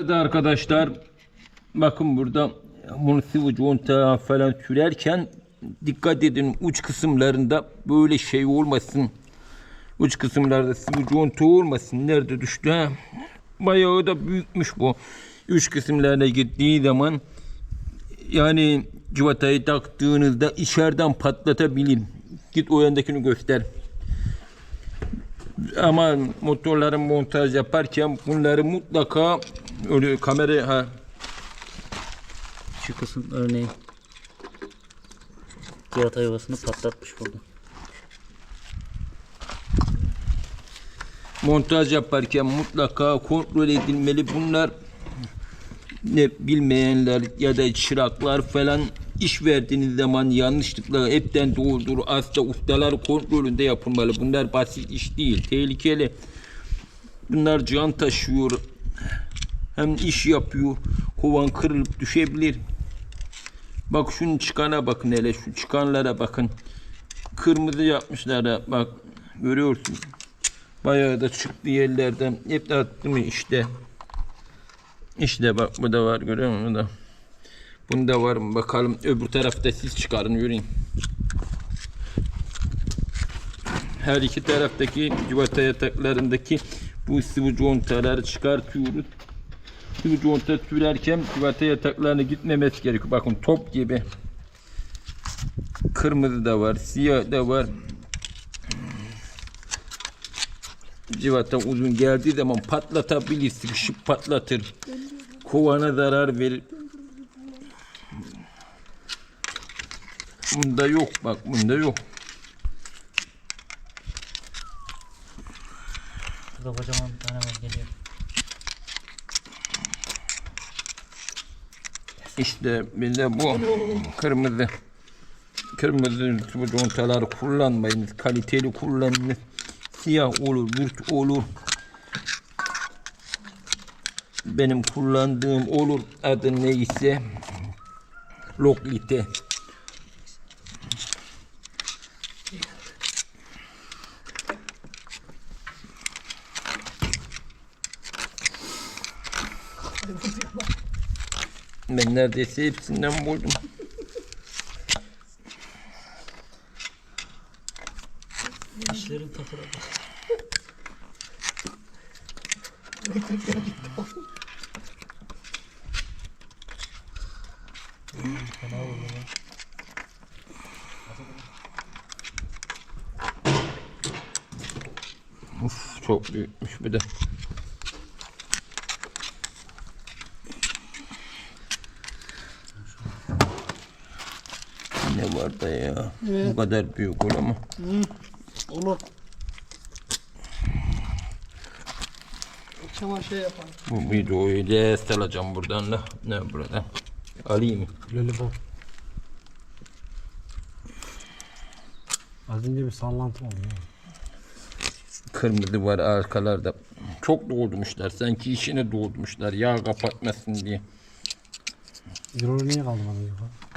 Evet arkadaşlar bakın burada bunu sıvı conta falan sürerken dikkat edin uç kısımlarında böyle şey olmasın. Uç kısımlarda sıvı conta olmasın. Nerede düştü ha? Bayağı da büyükmüş bu. Uç kısımlarına gittiği zaman yani civatayı taktığınızda içeriden patlatabilir. Git o yandakini göster. Ama motorların montaj yaparken bunları mutlaka öyle kamera ha Şu kısım örneğin Cihata yuvasını patlatmış burada. montaj yaparken mutlaka kontrol edilmeli. Bunlar ne bilmeyenler ya da çıraklar falan iş verdiğiniz zaman yanlışlıkla hepten doğrudur. Aslında ustalar kontrolünde yapılmalı. Bunlar basit iş değil. Tehlikeli. Bunlar can taşıyor. Hem iş yapıyor. Kovan kırılıp düşebilir. Bak şunun çıkana bakın hele. Şu çıkanlara bakın. Kırmızı yapmışlar ha. Bak görüyorsun. Bayağı da çıktı yerlerden. Hep de attı mı işte. İşte bak bu da var görüyor musun? Bu da. Bunda var mı bakalım. Öbür tarafta siz çıkarın yürüyün. Her iki taraftaki civata yataklarındaki bu sıvı contaları çıkartıyoruz. Sıvı conta sürerken civata yataklarına gitmemesi gerekiyor. Bakın top gibi. Kırmızı da var, siyah da var. civata uzun geldiği zaman patlatabilir, sıkışıp patlatır. Kovana zarar verir. Bunda yok bak bunda yok. Burada kocaman bir tane var geliyor. İşte bize bu kırmızı kırmızı bu contaları kullanmayınız. Kaliteli kullanınız. Siyah olur, bürt olur. Benim kullandığım olur adı neyse Loklite. Ben neredeyse hepsinden buldum. İşlerin takılı. Uf, çok büyükmüş bir de. Ne var da ya? Bu kadar büyük olamaz. Olur. Çamaşır şey yapar. Bu videoyu da alacağım buradan da. Ne buradan? Alayım? Lollipop. Az önce bir sallantı oldu ya. Kırmızı var arkalarda. Çok doldurmuşlar. Sanki içine doldurmuşlar. Yağ kapatmasın diye. Euro niye kaldı bana yukarı?